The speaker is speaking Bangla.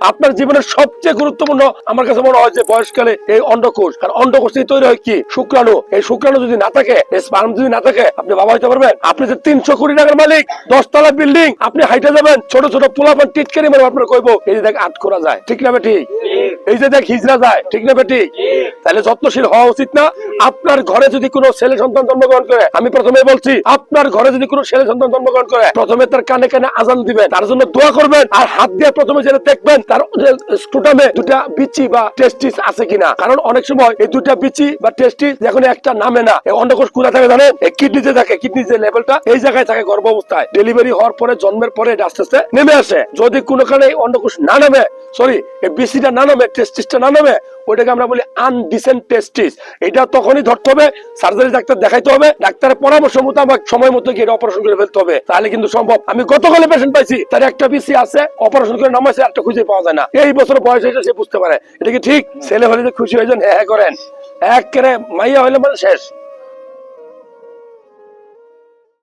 আপনার জীবনের সবচেয়ে গুরুত্বপূর্ণ আমার কাছে মনে হয় যে বয়সকালে এই অন্ডকোষ। আর অন্ডকোষ থেকে তৈরি হয় কি? শুক্রাণু। এই শুক্রাণু যদি না থাকে, এই স্পার্ম যদি না থাকে, আপনি বাবা হইতে পারবেন। আপনি যে তিনশো কোটি টাকার মালিক, দশতলা বিল্ডিং, আপনি হাইটে যাবেন, ছোট ছোট পোলাপান টিটকারি মারবেন আপনার কইব, এই দেখ আট করা যায়। ঠিক না, বেটি? এই যে দেখ হিজরা যায়, ঠিক না বেটি? তাহলে যত্নশীল হওয়া উচিত না। আপনার ঘরে যদি কোনো ছেলে সন্তান জন্মগ্রহণ করে, আমি প্রথমে বলছি, আপনার ঘরে যদি কোনো ছেলে সন্তান জন্মগ্রহণ করে, প্রথমে তার কানে কানে আজান দিবেন, তার জন্য দোয়া করবেন, আর হাত দিয়ে প্রথমে যেটা দেখবেন, তার স্ক্রুটামে দুটা বিচি বা টেস্টিস আছে কিনা। কারণ অনেক সময় এই দুটা বিচি বা টেস্টিস যখন একটা নামে না অন্ডকোষ কোথা থাকে জানেন এই কিডনিতে থাকে কিডনি যে লেভেলটা এই জায়গায় থাকে গর্ভ অবস্থায় ডেলিভারি হওয়ার পরে জন্মের পরে এটা আস্তে আস্তে নেমে আসে। যদি কোনো কারণে এই অন্ডকোষ না নামে সরি এই বিসিটা না নামে টেস্টিসটা না নামে ওইটাকে আমরা বলি আনডিসেন্ট টেস্টিস এটা তখনই ধরতে হবে সার্জারি ডাক্তার দেখাইতে হবে, ডাক্তারের পরামর্শ মোতাবেক সময় মতো গিয়ে অপারেশন করে ফেলতে হবে। তাহলে কিন্তু সম্ভব। আমি গতকালে পেশেন্ট পাইছি, তার একটা বিসি আছে অপারেশন করে নামাইছে একটা খুঁজে পাওয়া যায় না। এই বছর বয়স হয়েছে, সে বুঝতে পারে। এটা কি ঠিক? ছেলে হলে খুশি হয়ে যান হ্যাঁ হ্যাঁ করেন। এক মাইয়া হলে মানে শেষ।